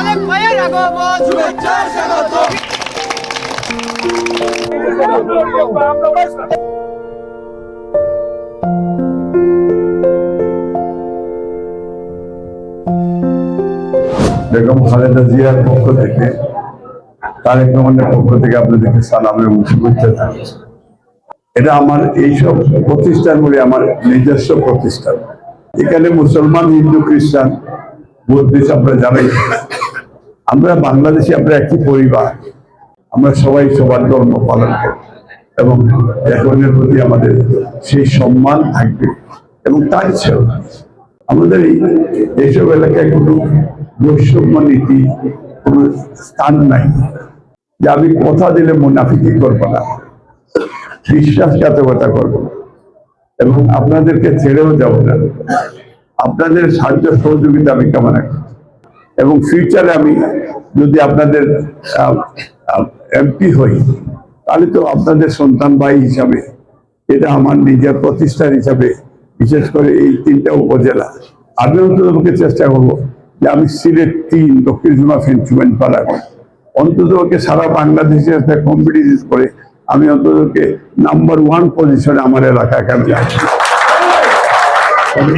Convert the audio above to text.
অনেক ভাইয়ের আগমন শুভেচ্ছা স্বাগত। বেগম খালেদা জিয়ার পক্ষ থেকে তারেক রহমানের পক্ষ থেকে আপনাদেরকে সালাম এবং শুভেচ্ছা জানাচ্ছি। এটা আমার এইসব প্রতিষ্ঠানগুলি আমার নিজস্ব প্রতিষ্ঠান। এখানে মুসলমান হিন্দু খ্রিস্টান বুদ্ধিস্ট আপনারা জানেন আমরা বাংলাদেশে আমরা একটি পরিবার। আমরা সবাই সবার ধর্ম পালন করি। এবং একজনের প্রতি আমাদের সেই সম্মান থাকবে এবং তার চেয়েও আমাদের এই এইসব এলাকায় কোনো বৈষম্য নীতি, কোনো স্থান নাই। যে আমি কথা দিলে মুনাফিকি করব না। বিশ্বাসঘাতকতা করব এবং আপনাদেরকে ছেড়েও যাব না। আপনাদের সাহায্য সহযোগিতা আমি কামনা করি। এবং ফিউচারে আমি যদি আপনাদের এমপি হই, তাহলে তো আপনাদের সন্তান ভাই হিসাবে, এটা আমার নিজের প্রতিষ্ঠান হিসাবে, বিশেষ করে এই তিনটা উপজেলা, আমি অন্ততপক্ষে চেষ্টা করব যে আমি সিলেট তিন, দক্ষিণ জুমা ফেন্সুমেন্ট পাড়া অন্ততপক্ষে সারা বাংলাদেশের সাথে কম্পিটিশন করে আমি অন্ততপক্ষে নাম্বার ওয়ান পজিশনে আমার আসি তবে